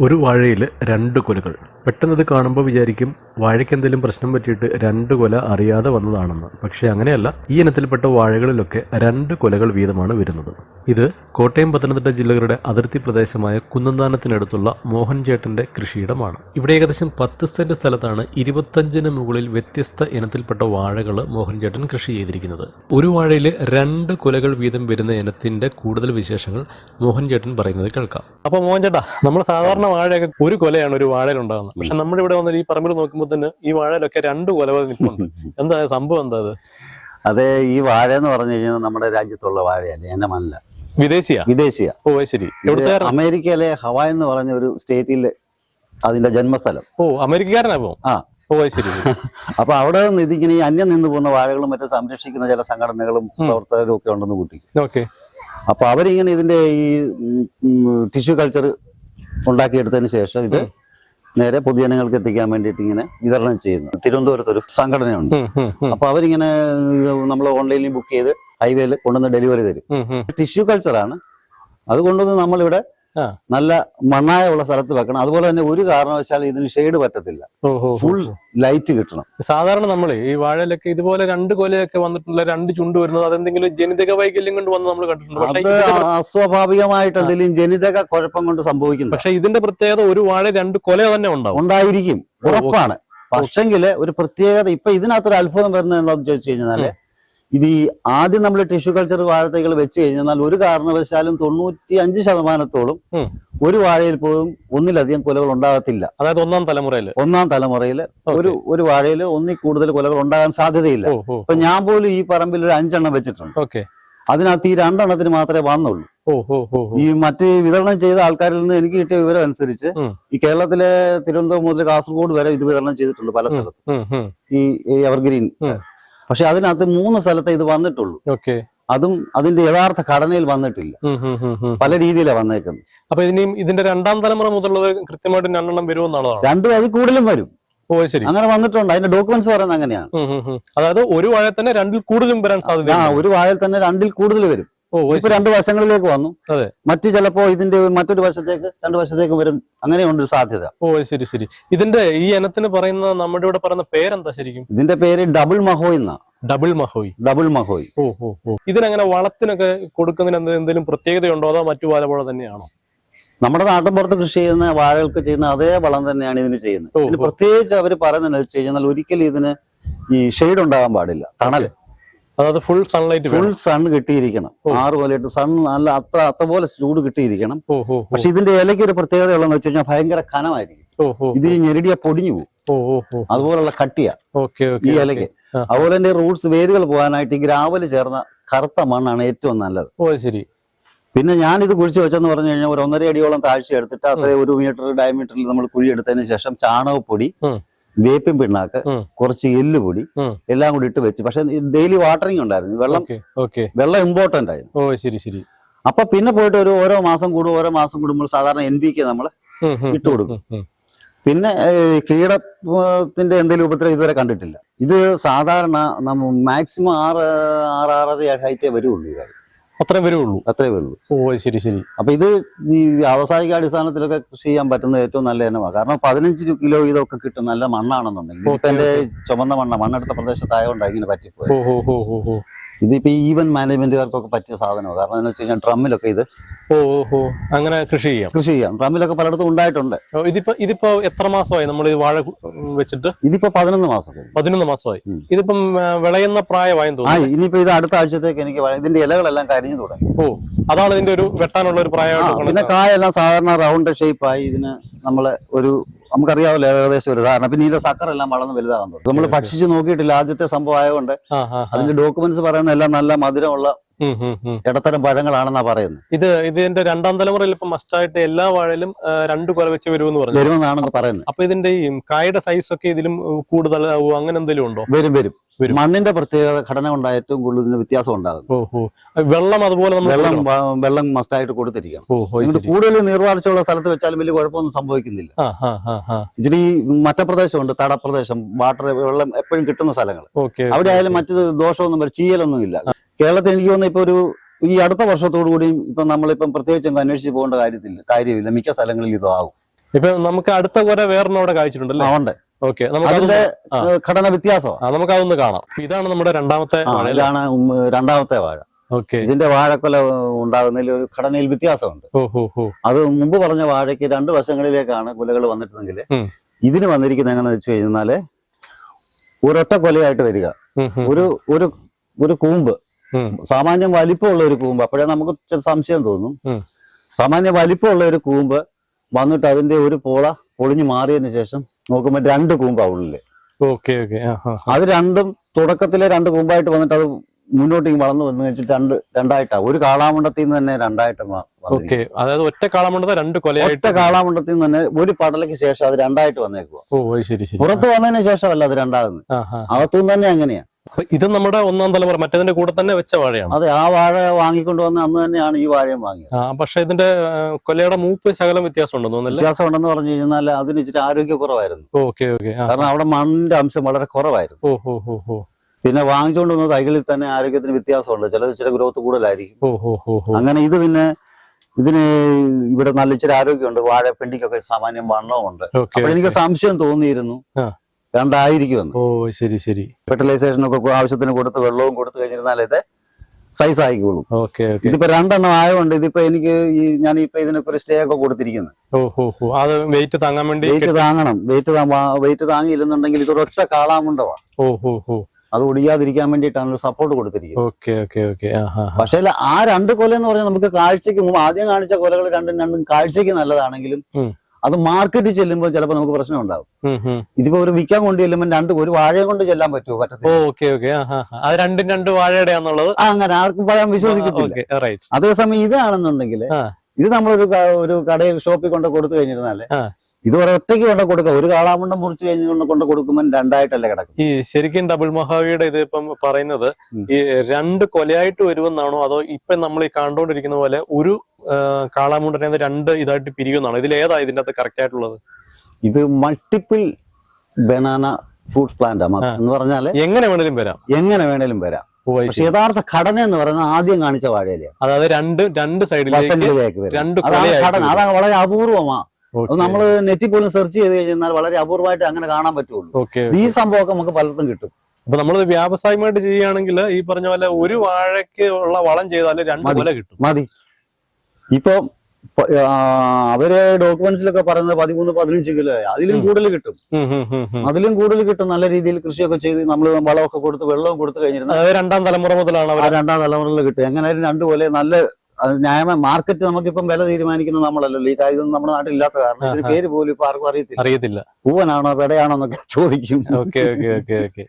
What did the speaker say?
ഒരു വാഴയിൽ രണ്ട് കൊലകൾ. പെട്ടെന്ന് ഇത് കാണുമ്പോൾ വിചാരിക്കും വാഴയ്ക്ക് എന്തെങ്കിലും പ്രശ്നം പറ്റിയിട്ട് രണ്ട് കൊല അറിയാതെ വന്നതാണെന്ന്. പക്ഷേ അങ്ങനെയല്ല ഈ ഇനത്തിൽപ്പെട്ട വാഴകളിലൊക്കെ രണ്ട് കൊലകൾ വീതമാണ് വരുന്നത്. ഇത് കോട്ടയം പത്തനംതിട്ട ജില്ലകളുടെ അതിർത്തി പ്രദേശമായ കുന്നന്താനത്തിനടുത്തുള്ള മോഹൻചേട്ടന്റെ കൃഷിയിടമാണ്. ഇവിടെ ഏകദേശം പത്ത് സെന്റ് സ്ഥലത്താണ് ഇരുപത്തഞ്ചിന് മുകളിൽ വ്യത്യസ്ത ഇനത്തിൽപ്പെട്ട വാഴകൾ മോഹൻചേട്ടൻ കൃഷി ചെയ്തിരിക്കുന്നത്. ഒരു വാഴയിൽ രണ്ട് കൊലകൾ വീതം വരുന്ന ഇനത്തിന്റെ കൂടുതൽ വിശേഷങ്ങൾ മോഹൻചേട്ടൻ പറയുന്നത് കേൾക്കാം. അപ്പോൾ മോഹൻചേട്ടാ നമ്മൾ സാധാരണ വാഴയൊക്കെ ഒരു കൊലയാണ് ഒരു വാഴയിൽ ഉണ്ടാകുന്നത് പക്ഷെ നമ്മുടെ ഇവിടെ വന്നിട്ട് ഈ പറമ്പിൽ നോക്കുമ്പോൾ തന്നെ ഈ വാഴയിലൊക്കെ രണ്ട് പോലെ നിൽപ്പുണ്ട്. എന്താ സംഭവം എന്താ അത്? അതെ ഈ വാഴ എന്ന് പറഞ്ഞു കഴിഞ്ഞാൽ നമ്മുടെ രാജ്യത്തുള്ള വാഴയല്ല? എന്റെ മനല്ല വിദേശിയ? വിദേശിയ. ഓ ശരി. അമേരിക്കയിലെ ഹവായ് എന്ന് പറഞ്ഞ ഒരു സ്റ്റേറ്റിലെ അതിന്റെ ജന്മസ്ഥലം. ഓ അമേരിക്കക്കാരനാ ആ. ഓ ശരി. അപ്പൊ അവിടെ നിന്ന് ഇതിങ്ങനെ ഈ അന്യം നിന്ന് പോകുന്ന വാഴകളും മറ്റും സംരക്ഷിക്കുന്ന ചില സംഘടനകളും പ്രവർത്തകരും ഒക്കെ ഉണ്ടെന്ന് കൂട്ടി ഓക്കെ. അപ്പൊ അവരിങ്ങനെ ഇതിന്റെ ഈ ടിഷ്യൂ കൾച്ചർ ഉണ്ടാക്കിയെടുത്തതിന് ശേഷം ഇത് നേരെ പൊതുജനങ്ങൾക്ക് എത്തിക്കാൻ വേണ്ടിയിട്ട് ഇങ്ങനെ വിതരണം ചെയ്യുന്നു. തിരുവനന്തപുരത്ത് ഒരു സംഘടനയുണ്ട്. അപ്പൊ അവരിങ്ങനെ നമ്മൾ ഓൺലൈനിൽ ബുക്ക് ചെയ്ത് ഹൈവേയിൽ കൊണ്ടുവന്ന് ഡെലിവറി തരും. ടിഷ്യൂ കൾച്ചറാണ്. അത് കൊണ്ടുവന്ന് നമ്മളിവിടെ. നല്ല മണ്ണായുള്ള സ്ഥലത്ത് വെക്കണം. അതുപോലെ തന്നെ ഒരു കാരണവശാൽ ഇതിന് ഷെയ്ഡ് പറ്റത്തില്ല. ഫുൾ ലൈറ്റ് കിട്ടണം. സാധാരണ നമ്മൾ ഈ വാഴയിലൊക്കെ ഇതുപോലെ രണ്ട് കൊലയൊക്കെ വന്നിട്ടുള്ള രണ്ട് ചുണ്ട് വരുന്നത് അതെന്തെങ്കിലും ജനിതക വൈകല്യം കൊണ്ട് വന്ന് നമ്മൾ കണ്ടിട്ടുണ്ട്. അസ്വാഭാവികമായിട്ട് എന്തെങ്കിലും ജനിതക കുഴപ്പം കൊണ്ട് സംഭവിക്കുന്നു. പക്ഷെ ഇതിന്റെ പ്രത്യേകത ഒരു വാഴ രണ്ട് കൊല തന്നെ ഉണ്ടാവും. ഉണ്ടായിരിക്കും. ഉറപ്പാണ്. പക്ഷെങ്കിൽ ഒരു പ്രത്യേകത ഇപ്പൊ ഇതിനകത്തൊരു അത്ഭുതം വരുന്നത് എന്താണെന്ന് ചോദിച്ചു കഴിഞ്ഞാൽ ഇത് ഈ ആദ്യം നമ്മൾ ടിഷ്യൂ കൾച്ചർ വാഴത്തൈകൾ വെച്ച് കഴിഞ്ഞാൽ ഒരു കാരണവശാലും തൊണ്ണൂറ്റി അഞ്ച് ശതമാനത്തോളം ഒരു വാഴയിൽ പോലും ഒന്നിലധികം കുലകൾ ഉണ്ടാകത്തില്ല. അതായത് ഒന്നാം തലമുറയിൽ. ഒന്നാം തലമുറയിൽ ഒരു ഒരു വാഴയിൽ ഒന്നിൽ കൂടുതൽ കുലകൾ ഉണ്ടാകാൻ സാധ്യതയില്ല. ഇപ്പൊ ഞാൻ പോലും ഈ പറമ്പിൽ ഒരു അഞ്ചെണ്ണം വെച്ചിട്ടുണ്ട്. ഓക്കെ. അതിനകത്ത് ഈ രണ്ടെണ്ണത്തിന് മാത്രമേ വന്നുള്ളൂ. ഈ മറ്റ് വിതരണം ചെയ്ത ആൾക്കാരിൽ നിന്ന് എനിക്ക് കിട്ടിയ വിവരം അനുസരിച്ച് ഈ കേരളത്തിലെ തിരുവനന്തപുരം മുതൽ കാസർഗോഡ് വരെ ഇത് വിതരണം ചെയ്തിട്ടുണ്ട് പല സ്ഥലത്തും. ഈ എവർഗ്രീൻ. പക്ഷെ അതിനകത്ത് മൂന്ന് സ്ഥലത്തെ ഇത് വന്നിട്ടുള്ളൂ. ഓക്കെ. അതും അതിന്റെ യഥാർത്ഥ ഘടനയിൽ വന്നിട്ടില്ല. പല രീതിയിലാണ് വന്നേക്കുന്നത്. അപ്പൊ ഇനിയും ഇതിന്റെ രണ്ടാം തലമുറ മുതലുള്ളത് കൃത്യമായിട്ട് രണ്ടെണ്ണം വരുമെന്നുള്ളതാണ് രണ്ടും അതിൽ കൂടുതലും വരും. ഓ ശരി. അങ്ങനെ വന്നിട്ടുണ്ട്. അതിന്റെ ഡോക്യുമെന്റ്സ് പറയുന്നത് അങ്ങനെയാണ്. അതായത് ഒരു വാഴ തന്നെ രണ്ടിൽ കൂടുതലും വരാൻ ആ സാധ്യത ഒരു വാഴയിൽ തന്നെ രണ്ടിൽ കൂടുതൽ വരും. ഇപ്പൊ രണ്ട് വശങ്ങളിലേക്ക് വന്നു. അതെ. മറ്റു ചിലപ്പോ ഇതിന്റെ മറ്റൊരു വശത്തേക്ക് രണ്ട് വശത്തേക്ക് വരും. അങ്ങനെയുണ്ട് സാധ്യത. ഓ ശരി ശരി. ഇതിന്റെ ഈ ഇനത്തിന് പറയുന്ന നമ്മുടെ ഇവിടെ പറയുന്ന പേരെന്താ ശരിക്കും? ഇതിന്റെ പേര് ഡബിൾ മഹോയ് എന്നാ. ഡബിൾ മഹോയ്. ഡബിൾ മഹോയ്. ഓ ഓ ഓ. ഇതിനങ്ങനെ വളത്തിനൊക്കെ കൊടുക്കുന്നതിന് എന്ത് എന്തെങ്കിലും പ്രത്യേകതയുണ്ടോ അതോ മറ്റു വാഴപ്പുഴ തന്നെയാണോ? നമ്മുടെ നാട്ടിൻപുറത്ത് കൃഷി ചെയ്യുന്ന വാഴകൾക്ക് ചെയ്യുന്ന അതേ വളം തന്നെയാണ് ഇതിന് ചെയ്യുന്നത്. പ്രത്യേകിച്ച് അവർ പറയുന്നത് വെച്ച് കഴിഞ്ഞാൽ ഒരിക്കലും ഇതിന് ഈ ഷെയ്ഡ് ഉണ്ടാകാൻ പാടില്ല. തണൽ അതായത് ഫുൾ സൺലൈറ്റ് ഫുൾ സൺ കിട്ടിയിരിക്കണം. ആറ് പോലെയിട്ട് സൺ നല്ല അത്ര അത്ര പോലെ ചൂട് കിട്ടിയിരിക്കണം. പക്ഷെ ഇതിന്റെ ഇലയ്ക്ക് ഒരു പ്രത്യേകത ഉള്ളതെന്ന് വെച്ച് കഴിഞ്ഞാൽ ഭയങ്കര കനമായിരിക്കും. ഇതിൽ ഞെരടിയ പൊടിഞ്ഞു പോകും അതുപോലുള്ള കട്ടിയ ഈ ഇലയ്ക്ക്. അതുപോലെ തന്നെ റൂട്ട്സ് വേരുകൾ പോകാനായിട്ട് ഈ ഗ്രാവൽ ചേർന്ന കറുത്ത മണ്ണാണ് ഏറ്റവും നല്ലത്. ഓ ശരി. പിന്നെ ഞാൻ ഇത് കുഴിച്ച് വെച്ചെന്ന് പറഞ്ഞു കഴിഞ്ഞാൽ ഒരു ഒന്നര അടിയോളം താഴ്ച എടുത്തിട്ട് അത്ര ഒരു മീറ്റർ ഡയമീറ്ററിൽ നമ്മൾ കുഴി എടുത്തതിന് ശേഷം ചാണകപ്പൊടി. വേപ്പിൻ പിണ്ണാക്ക് കുറച്ച് എല്ലുപൊടി. എല്ലാം കൂടി ഇട്ട് വെച്ച്. പക്ഷെ ഡെയിലി വാട്ടറിങ് ഉണ്ടായിരുന്നു. വെള്ളം വെള്ളം ഇമ്പോർട്ടന്റ് ആയിരുന്നു. ഓ ശരി ശരി. അപ്പൊ പിന്നെ പോയിട്ട് ഒരു ഓരോ മാസം കൂടും ഓരോ മാസം കൂടുമ്പോൾ സാധാരണ എൻ പി കെ നമ്മൾ ഇട്ട് കൊടുക്കും. പിന്നെ കീടത്തിന്റെ എന്തെങ്കിലും ഉപദ്രവം ഇതുവരെ കണ്ടിട്ടില്ല. ഇത് സാധാരണ നമ്മ മാക്സിമം ആറ് ആറ് ആറര ഹൈറ്റേ വരുള്ളൂ ഇത്. അത്രയും വരുള്ളൂ. അത്രേ വരുള്ളൂ. ഓ ശരി ശരി. അപ്പൊ ഇത് ഈ വ്യാവസായിക അടിസ്ഥാനത്തിലൊക്കെ കൃഷി ചെയ്യാൻ പറ്റുന്ന ഏറ്റവും നല്ല ഇനമാണ് കാരണം പതിനഞ്ച് കിലോ ഇതൊക്കെ കിട്ടും നല്ല മണ്ണാണെന്നുണ്ടെങ്കിൽ. ഇപ്പൊ എന്റെ ചുമന്ന മണ്ണ. മണ്ണെടുത്ത പ്രദേശത്തായതുകൊണ്ടാണ് ഇങ്ങനെ പറ്റിപ്പോയത്. ഇതിപ്പോ ഈവൻ മാനേജ്മെന്റുകാർക്കൊക്കെ പറ്റിയ സാധനമാണ് കാരണം എന്ന് വെച്ച് കഴിഞ്ഞാൽ ഡ്രമ്മിലൊക്കെ ഇത് ഓ ഓ അങ്ങനെ കൃഷി ചെയ്യാം. കൃഷി ചെയ്യാം. ഡ്രമ്മിലൊക്കെ പലയിടത്തും ഉണ്ടായിട്ടുണ്ട്. ഇതിപ്പോ ഇതിപ്പോ എത്ര മാസമായി നമ്മൾ ഈ വാഴ വെച്ചിട്ട്? ഇതിപ്പോ പതിനൊന്ന് മാസം. പതിനൊന്ന് മാസമായി. ഇതിപ്പം വിളയുന്ന പ്രായമായെന്ന് ആ തോന്നുന്നു ഇനിയിപ്പോ ഇത് അടുത്ത ആഴ്ചത്തേക്ക് എനിക്ക് ഇതിന്റെ ഇലകളെല്ലാം കരിഞ്ഞു തുടങ്ങി. ഓ അതാണ് ഇതിന്റെ ഒരു വെട്ടാനുള്ള ഒരു പ്രായമാണ് പിന്നെ കായെല്ലാം സാധാരണ റൗണ്ട് ഷേപ്പായി ഇതിന് നമ്മളെ ഒരു നമുക്കറിയാമല്ലോ ഏകദേശം ഒരു ധാരണ പിന്നെ ഇതിന്റെ സക്കറെല്ലാം വളർന്ന് വലുതാകാൻ തുടങ്ങി നമ്മൾ. ഭക്ഷിച്ച് നോക്കിയിട്ടില്ല ആദ്യത്തെ സംഭവം ആയതുകൊണ്ട്. അതിന്റെ ഡോക്യുമെന്റ്സ് പറയുന്ന എല്ലാം നല്ല മധുരമുള്ള. ഇടത്തരം പഴങ്ങളാണെന്നാ പറയുന്നത്. ഇത് ഇതിന്റെ രണ്ടാം തലമുറയിൽ ഇപ്പൊ മസ്റ്റായിട്ട് എല്ലാ വാഴയിലും രണ്ടു കൊല വെച്ച് വരുമെന്ന് പറഞ്ഞു. വരുമെന്നാണെന്ന് പറയുന്നത്. അപ്പൊ ഇതിന്റെ ഈ കായുടെ സൈസ് ഒക്കെ ഇതിലും കൂടുതൽ അങ്ങനെ എന്തെങ്കിലും ഉണ്ടോ? വരും വരും. മണ്ണിന്റെ പ്രത്യേകത ഘടന കൊണ്ടാണ് ഏറ്റവും കൂടുതൽ ഇതിന് വ്യത്യാസം ഉണ്ടാകും വെള്ളം അതുപോലെ നമ്മൾ വെള്ളം വെള്ളം മസ്റ്റായിട്ട് എന്നിട്ട് കൂടുതൽ നീർവാഴ്ചയുള്ള സ്ഥലത്ത് വെച്ചാലും വലിയ കുഴപ്പമൊന്നും സംഭവിക്കുന്നില്ല. ഇച്ചിരി മറ്റേ പ്രദേശമുണ്ട് തടപ്രദേശം വാട്ടർ വെള്ളം എപ്പോഴും കിട്ടുന്ന സ്ഥലങ്ങൾ. അവിടെ ആയാലും മറ്റു ദോഷമൊന്നും വരും ചീയലൊന്നും ഇല്ല കേരളത്തിൽ എനിക്ക് തോന്നുന്നു ഇപ്പൊ ഒരു ഈ അടുത്ത വർഷത്തോടു കൂടിയും ഇപ്പൊ നമ്മളിപ്പം പ്രത്യേകിച്ച് അന്വേഷിച്ച് പോകേണ്ട കാര്യത്തില്ല കാര്യമില്ല. മിക്ക സ്ഥലങ്ങളിൽ ഇതും ആകും. ഇപ്പൊ നമുക്ക് അടുത്ത കുറെ വേറെ അവിടെ കായ്ച്ചിട്ടുണ്ടല്ലേ ഉണ്ട്. ഓക്കെ അതിന്റെ ഘടന വ്യത്യാസമാണ്. നമുക്ക് അതൊന്ന് കാണാം. ഇതാണ് നമ്മുടെ രണ്ടാമത്തെ ഇതാണ് രണ്ടാമത്തെ വാഴ. ഓക്കെ. ഇതിന്റെ വാഴക്കൊല ഉണ്ടാകുന്നതിൽ ഒരു ഘടനയിൽ വ്യത്യാസമുണ്ട്. അത് മുമ്പ് പറഞ്ഞ വാഴയ്ക്ക് രണ്ട് വശങ്ങളിലേക്കാണ് കുലകൾ വന്നിട്ടുണ്ടെങ്കിൽ. ഇതിന് വന്നിരിക്കുന്നത് എങ്ങനെ വെച്ച് കഴിഞ്ഞാൽ ഒരൊറ്റ കൊലയായിട്ട് വരിക. ഒരു ഒരു ഒരു കൂമ്പ്. സാമാന്യം വലിപ്പമുള്ള ഒരു കൂമ്പ്. അപ്പോഴേ നമുക്ക് ചെറിയ സംശയം തോന്നും. സാമാന്യ വലിപ്പമുള്ള ഒരു കൂമ്പ് വന്നിട്ട് അതിന്റെ ഒരു പോള പൊളിഞ്ഞു മാറിയതിന് ശേഷം നോക്കുമ്പോൾ രണ്ട് കൂമ്പാ ഉള്ളിൽ. Okay okay. അത് രണ്ടും തുടക്കത്തിലെ രണ്ട് കൂമ്പായിട്ട് വന്നിട്ട് അത് മുന്നോട്ടേക്ക് വളർന്നു വന്നു കഴിച്ചിട്ട് രണ്ട് രണ്ടായിട്ടാ. ഒരു കാളാമണ്ടത്തിൽ നിന്ന് തന്നെ രണ്ടായിട്ട്. ഓക്കെ. അതായത് ഒറ്റ കാളമുണ്ടത് രണ്ട് കൊലയായിട്ട് ഒറ്റ കാളാമണ്ടത്തിൽ നിന്ന് തന്നെ ഒരു പടലയ്ക്ക് ശേഷം അത് രണ്ടായിട്ട് വന്നേക്കുക ഓ ശരി ശരി. പുറത്ത് വന്നതിന് ശേഷമല്ല അത് രണ്ടാകുന്നത്. അകത്തുനിന്ന് തന്നെ അങ്ങനെയാ. അപ്പൊ ഇത് നമ്മുടെ ഒന്നാം തലമുറ മറ്റേതിന്റെ കൂടെ തന്നെ വെച്ച വാഴയാണ്. അതെ ആ വാഴ വാങ്ങിക്കൊണ്ട് വന്ന അന്ന് തന്നെയാണ് ഈ വാഴയും വാങ്ങിയത്. ആ പക്ഷെ ഇതിന്റെ കൊല്ലയുടെ മൂപ്പ് ശകലം വ്യത്യാസം ഉണ്ടെന്ന് തോന്നുന്നല്ലേ? വ്യത്യാസം ഉണ്ടെന്ന് പറഞ്ഞു കഴിഞ്ഞാൽ അതിന് ഇച്ചിരി ആരോഗ്യക്കുറവായിരുന്നു. Okay okay. കാരണം അവിടെ മണ്ണിന്റെ അംശം വളരെ കുറവായിരുന്നു. ഓ ഹോ ഹോ ഹോ. പിന്നെ വാങ്ങിച്ചുകൊണ്ട് വന്ന തൈകളിൽ തന്നെ ആരോഗ്യത്തിന് വ്യത്യാസമുണ്ട്. ചിലത് ഇച്ചിരി ഗ്രോത്ത് കൂടുതലായിരിക്കും. അങ്ങനെ ഇത് പിന്നെ ഇതിന് ഇവിടെ നല്ല ഇച്ചിരി ആരോഗ്യമുണ്ട്. വാഴ പെണ്ടിക്കൊക്കെ സാമാന്യം വണ്ണവും ഉണ്ട് അപ്പൊ എനിക്ക് സംശയം തോന്നിയിരുന്നു. രണ്ടായിരിക്കുമെന്ന്. ഓ ശരി ശരി. ഫെർട്ടിലൈസേഷൻ ഒക്കെ ആവശ്യത്തിന് കൊടുത്ത് വെള്ളവും കൊടുത്തു കഴിഞ്ഞിരുന്നാൽ ഇത് സൈസ് ആയിക്കോളും. ഇതിപ്പോ രണ്ടെണ്ണം ആയതുകൊണ്ട് ഇതിപ്പോ എനിക്ക് ഈ ഞാൻ ഇപ്പൊ ഇതിനൊക്കെ ഒരു സ്റ്റേ ഒക്കെ കൊടുത്തിരിക്കുന്നത് വെയിറ്റ് താങ്ങാൻ വേണ്ടി വെയിറ്റ് താങ്ങണം. വെയിറ്റ് വെയിറ്റ് താങ്ങിയില്ലെന്നുണ്ടെങ്കിൽ ഇത് കാളാമുണ്ടവാ. ഹോ ഹോ. അത് ഒടിയാതിരിക്കാൻ വേണ്ടിയിട്ടാണ് ഒരു സപ്പോർട്ട് കൊടുത്തിരിക്കുന്നത്. Okay okay okay. ആ ഹാ പക്ഷേ ആ രണ്ട് കൊല എന്ന് പറഞ്ഞാൽ നമുക്ക് കാഴ്ചക്ക് ആദ്യം കാണിച്ച കൊലകൾ രണ്ടും രണ്ടും കാഴ്ചക്ക് നല്ലതാണെങ്കിലും. അത് മാർക്കറ്റ് ചെല്ലുമ്പോൾ ചിലപ്പോൾ നമുക്ക് പ്രശ്നം ഉണ്ടാവും. ഇതിപ്പോ ഒരു വിൽക്കാൻ കൊണ്ട് ചെല്ലുമ്പോൾ രണ്ട് ഒരു വാഴ കൊണ്ട് ചെല്ലാൻ പറ്റുമോ? പറ്റത്തില്ല. രണ്ടും രണ്ട് വാഴയുടെയാന്നുള്ളത്? അങ്ങനെ ആർക്കും പറയാൻ വിശ്വസിക്കത്തില്ല. അതേസമയം ഇതാണെന്നുണ്ടെങ്കിൽ ഇത് നമ്മളൊരു ഒരു കടയിൽ ഷോപ്പിൽ കൊണ്ട് കൊടുത്തു കഴിഞ്ഞിരുന്നാൽ. ഇത് ഒരൊറ്റയ്ക്ക് കൊണ്ട് കൊടുക്കുക ഒരു കാളാമുണ്ടം മുറിച്ച് കഴിഞ്ഞ് കൊണ്ട് കൊണ്ട് കൊടുക്കുമ്പോൾ രണ്ടായിട്ടല്ലേ കിടക്കും. ഈ ശരിക്കും ഡബിൾ മഹാവിയുടെ ഇത് ഇപ്പം പറയുന്നത്. ഈ രണ്ട് കൊലയായിട്ട് വരുമെന്നാണോ അതോ ഇപ്പൊ നമ്മൾ ഈ കണ്ടുകൊണ്ടിരിക്കുന്ന പോലെ ഒരു കാളാമുണ്ടനെ രണ്ട് ഇതായിട്ട് പിരിയുന്നാണോ ഇതിൽ ഏതാ ഇതിന്റെ അകത്ത് കറക്റ്റ് ആയിട്ടുള്ളത്? ഇത് മൾട്ടിപ്പിൾ ബനാന ഫ്രൂട്ട് പ്ലാന്റ്. എന്ന് പറഞ്ഞാൽ എങ്ങനെ വേണേലും വരാം. എങ്ങനെ വേണേലും വരാം. പക്ഷെ. യഥാർത്ഥ ഘടന എന്ന് പറയുന്നത് ആദ്യം കാണിച്ച വാഴയിലാണ് അതായത് രണ്ട് രണ്ട് സൈഡിലേക്ക് രണ്ട് ഘടന. അതാ വളരെ അപൂർവമാ. അത് നമ്മൾ നെറ്റിൽ പോലും സെർച്ച് ചെയ്ത് കഴിഞ്ഞാൽ വളരെ അപൂർവമായിട്ട് അങ്ങനെ കാണാൻ പറ്റുള്ളൂ. ഈ സംഭവമൊക്കെ നമുക്ക് പലർക്കും കിട്ടും. അപ്പൊ നമ്മൾ വ്യാവസായികമായിട്ട് ചെയ്യുകയാണെങ്കിൽ ഈ പറഞ്ഞ പോലെ ഒരു വാഴയ്ക്ക് ഉള്ള വളം ചെയ്താൽ രണ്ട്. കൊല കിട്ടും. മതി. ഇപ്പൊ അവർ ഡോക്യുമെന്റ്സിലൊക്കെ പറയുന്നത് പതിമൂന്ന് പതിനഞ്ച് കിലോ അതിലും കൂടുതൽ കിട്ടും. അതിലും കൂടുതൽ കിട്ടും. നല്ല രീതിയിൽ കൃഷിയൊക്കെ ചെയ്ത് നമ്മൾ വളമൊക്കെ കൊടുത്ത് വെള്ളവും കൊടുത്തു കഴിഞ്ഞിരുന്നു രണ്ടാം തലമുറ മുതലാണ് രണ്ടാം തലമുറയിൽ കിട്ടും. എങ്ങനെയായാലും രണ്ടു പോലെ നല്ല ന്യായമായ മാർക്കറ്റ് നമുക്കിപ്പം വില തീരുമാനിക്കുന്നത് നമ്മളല്ലല്ലോ. ഈ കാര്യം നമ്മുടെ നാട്ടിൽ ഇല്ലാത്ത കാരണം ഇതിന് പേര് പോലും ഇപ്പൊ ആർക്കും അറിയത്തില്ല. അറിയത്തില്ല. പൂവനാണോ പെടയാണോ എന്നൊക്കെ ചോദിക്കും. Okay okay okay okay.